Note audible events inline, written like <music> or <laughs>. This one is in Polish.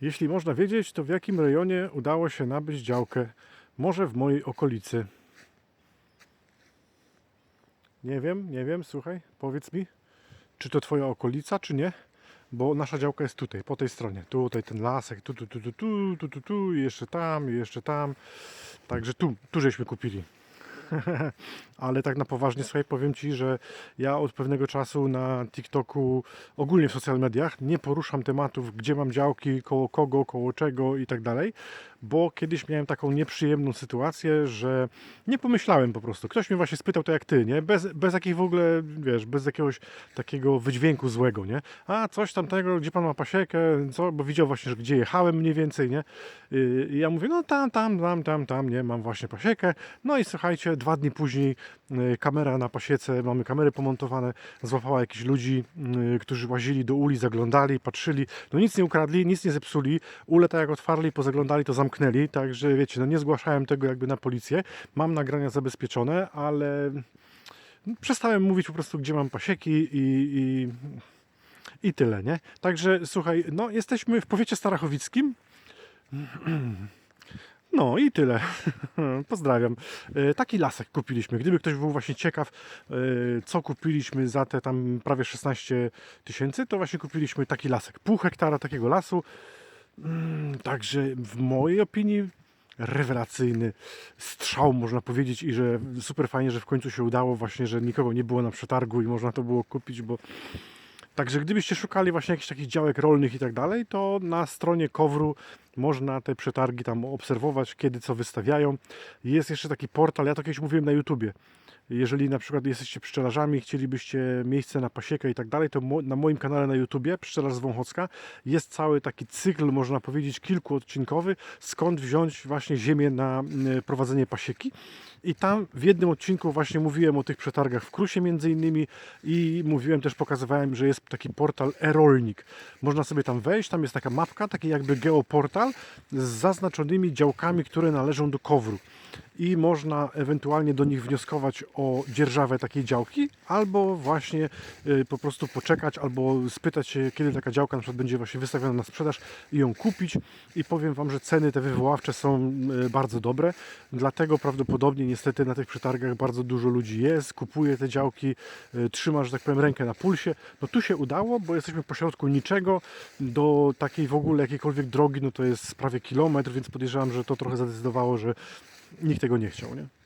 Jeśli można wiedzieć, to w jakim rejonie udało się nabyć działkę? Może w mojej okolicy. Nie wiem, nie wiem, słuchaj, powiedz mi, czy to twoja okolica, czy nie? Bo nasza działka jest tutaj, po tej stronie. Tutaj ten lasek, tu, tu, tu, tu, tu, tu, tu, tu jeszcze tam, jeszcze tam. Także tu, tu żeśmy kupili. Ale tak na poważnie, słuchaj, powiem Ci, że ja od pewnego czasu na TikToku, ogólnie w social mediach, nie poruszam tematów, gdzie mam działki, koło kogo, koło czego i tak dalej, bo kiedyś miałem taką nieprzyjemną sytuację, że nie pomyślałem po prostu. Ktoś mnie właśnie spytał, to jak Ty, nie? Bez, bez w ogóle, wiesz, bez jakiegoś takiego wydźwięku złego, nie? A, coś tamtego, gdzie Pan ma pasiekę, co? Bo widział właśnie, że gdzie jechałem mniej więcej, nie? I ja mówię, no tam, tam, tam, tam, tam, nie? Mam właśnie pasiekę. No i słuchajcie, dwa dni później y, kamera na pasiece, mamy kamery pomontowane, złapała jakichś ludzi, y, którzy łazili do uli, zaglądali, patrzyli, no nic nie ukradli, nic nie zepsuli, ule tak jak otwarli, pozaglądali, to zamknęli, także wiecie, no nie zgłaszałem tego jakby na policję, mam nagrania zabezpieczone, ale przestałem mówić po prostu, gdzie mam pasieki i, i, i tyle, nie? Także słuchaj, no jesteśmy w powiecie starachowickim, <clears throat> no i tyle. <laughs> Pozdrawiam. E, Taki lasek kupiliśmy. Gdyby ktoś był właśnie ciekaw, e, co kupiliśmy za te tam prawie 16 tysięcy, to właśnie kupiliśmy taki lasek. Pół hektara takiego lasu. Mm, Także w mojej opinii rewelacyjny strzał, można powiedzieć, i że super fajnie, że w końcu się udało, właśnie, że nikogo nie było na przetargu i można to było kupić, bo Także gdybyście szukali właśnie jakichś takich działek rolnych i tak dalej, to na stronie Kowru można te przetargi tam obserwować, kiedy co wystawiają. Jest jeszcze taki portal, ja to kiedyś mówiłem na YouTubie. Jeżeli na przykład jesteście pszczelarzami, chcielibyście miejsce na pasiekę i tak dalej, to na moim kanale na YouTubie, Pszczelarz z Wąchocka, jest cały taki cykl, można powiedzieć, kilkuodcinkowy, skąd wziąć właśnie ziemię na mm, prowadzenie pasieki. I tam w jednym odcinku właśnie mówiłem o tych przetargach w Krusie między innymi i mówiłem też, pokazywałem, że jest taki portal e-rolnik. Można sobie tam wejść, tam jest taka mapka, taki jakby geoportal z zaznaczonymi działkami, które należą do Kowru. I można ewentualnie do nich wnioskować o dzierżawę takiej działki, albo właśnie y, po prostu poczekać, albo spytać się, kiedy taka działka na przykład będzie właśnie wystawiona na sprzedaż i ją kupić. I powiem Wam, że ceny te wywoławcze są y, bardzo dobre, dlatego prawdopodobnie niestety na tych przetargach bardzo dużo ludzi jest, kupuje te działki, y, trzyma, że tak powiem, rękę na pulsie. No tu się udało, bo jesteśmy pośrodku niczego, do takiej w ogóle jakiejkolwiek drogi, no to jest prawie kilometr, więc podejrzewam, że to trochę zadecydowało, że nikt tego nie chciał, nie?